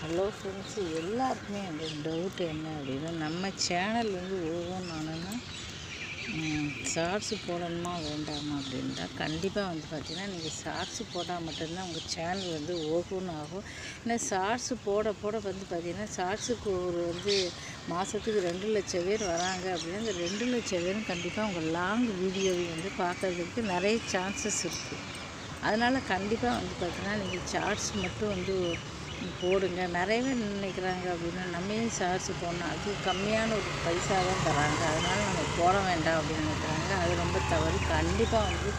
Hello friends எல்லாருக்குமே அந்த doubt என்ன அப்படின்னா நம்ம சேனல் வந்து ஒவ்வொன்றானுன்னா ஷார்ட்ஸு போடணுமா வேண்டாமா அப்படின்னா கண்டிப்பாக வந்து பார்த்திங்கன்னா நீங்கள் ஷார்ட்ஸு போட்டால் மட்டும்தான் உங்கள் சேனல் வந்து ஓகோன்னு ஆகும். ஏன்னா ஷார்ட்ஸு போட போட வந்து பார்த்திங்கன்னா ஷார்ட்ஸுக்கு ஒரு வந்து மாதத்துக்கு ரெண்டு லட்சம் பேர் வராங்க அப்படின்னா இந்த ரெண்டு லட்சம் பேரும் கண்டிப்பாக உங்கள் லாங் வீடியோவை வந்து பார்க்கறதுக்கு நிறைய சான்சஸ் இருக்குது அதனால் கண்டிப்பாக வந்து பார்த்திங்கன்னா நீங்கள் ஷார்ட்ஸ் மட்டும் வந்து போடுங்க. நிறையவே நினைக்கிறாங்க அப்படின்னா. நம்மையும் சார்ஜ் சார்ட்ஸ் போடணும்? அது கம்மியான ஒரு பைசா தான் தராங்க. அதனால் நம்ம போட வேண்டாம் அப்படின்னு நினைக்கிறாங்க. அது ரொம்ப தவறு. கண்டிப்பாக வந்து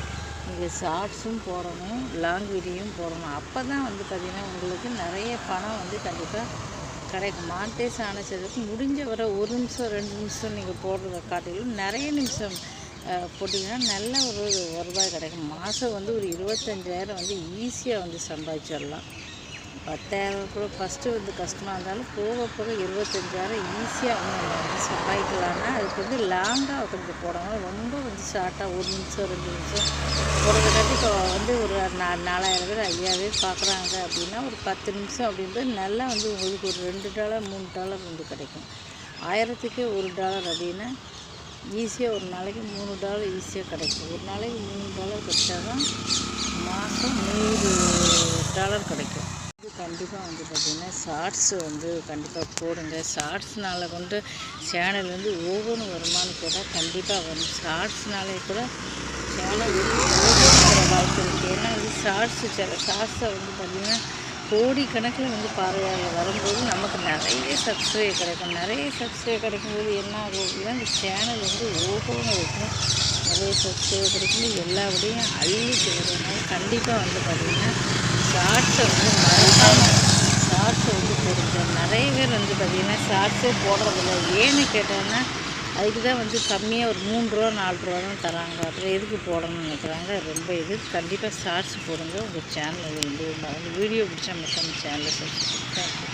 நீங்கள் ஷார்ட்ஸும் போடணும். லாங் வீடியோவும் போடணும். அப்போ தான் வந்து பார்த்திங்கன்னா உங்களுக்கு நிறைய பணம் வந்து கண்டிப்பாக கிடைக்கும். மான்டேஸ் ஆனச்சதுக்கு முடிஞ்ச வரை ஒரு நிமிஷம் ரெண்டு நிமிஷம் நீங்கள் போடுறத காட்டிலும் நிறைய நிமிஷம் போட்டிங்கன்னா நல்ல ஒரு வருவாய் கிடைக்கும். மாதம் வந்து ஒரு இருபத்தஞ்சாயிரம் வந்து ஈஸியாக வந்து சம்பாதிச்சிடலாம். பத்தாயிரம் கூட ஃபஸ்ட்டு வந்து கஷ்டமாக இருந்தாலும் போக போக இருபத்தஞ்சாயிரம் ஈஸியாக வந்து வந்து சம்பாதிக்கலாம்னா அதுக்கு வந்து லாங்காக கொஞ்சம் போடணும். ரொம்ப வந்து ஷார்ட்டாக ஒரு நிமிஷம் ரெண்டு நிமிஷம். போடுறதுக்காட்டி இப்போ வந்து ஒரு நா நாலாயிரம் பேர் ஐயாயிரம் பேர் பார்க்குறாங்க அப்படின்னா ஒரு பத்து நிமிஷம் அப்படின்றது நல்லா வந்து உங்களுக்கு ஒரு ரெண்டு டாலர் மூணு டாலர் வந்து கிடைக்கும். ஆயிரத்துக்கே ஒரு டாலர் அப்படின்னா ஈஸியாக ஒரு நாளைக்கு மூணு டாலர் ஈஸியாக கிடைக்கும். ஒரு நாளைக்கு மூணு டாலர் கிடைச்சா தான் மாதம் நூறு டாலர் கிடைக்கும். கண்டிப்பாக வந்து பார்த்திங்கன்னா ஷார்ட்ஸ் வந்து கண்டிப்பாக போடுங்க. ஷார்ட்ஸ்னால கொண்டு சேனல் வந்து ஒவ்வொன்று வருமானு கூட கண்டிப்பாக வரும். ஷார்ட்ஸ்னாலே கூட சேனல் வந்து வாய்ப்பு இருக்குது ஏன்னா இது ஷார்ட்ஸு சில ஷார்ட்ஸை வந்து பார்த்திங்கன்னா கோடி கணக்கில் வந்து பார்வையாளர் வரும்போது நமக்கு நிறைய சப்ஸ்கிரைப் கிடைக்கும். நிறைய சப்ஸ்கிரைப் கிடைக்கும்போது என்ன ஆகும் அப்படின்னா இந்த சேனல் வந்து ஒவ்வொன்று இருக்கும் நிறைய சப்ஸ்கிரைப் கிடைக்கும் எல்லாவிடையும் அள்ளி கொடுக்கறதுனால கண்டிப்பாக வந்து பார்த்திங்கன்னா ஷார்ட்ஸை வந்து ஷார்ட்ஸை வந்து போடுங்க நிறைய பேர் வந்து பார்த்திங்கன்னா ஷார்ட்ஸே போடுறதில்ல. ஏன்னு கேட்டோன்னா அதுக்கு தான் வந்து கம்மியாக ஒரு மூணு ரூபா நாலு ரூபா தான் தராங்க. அப்புறம் எதுக்கு போடணும்னு நினைக்கிறாங்க? ரொம்ப இது. கண்டிப்பாக ஷார்ட்ஸ் போடுங்க. உங்கள் சேனல் வந்து வீடியோ பிடிச்சா மட்டும் சேனலை சப்ஸ்கிரைப் தேங்க்யூ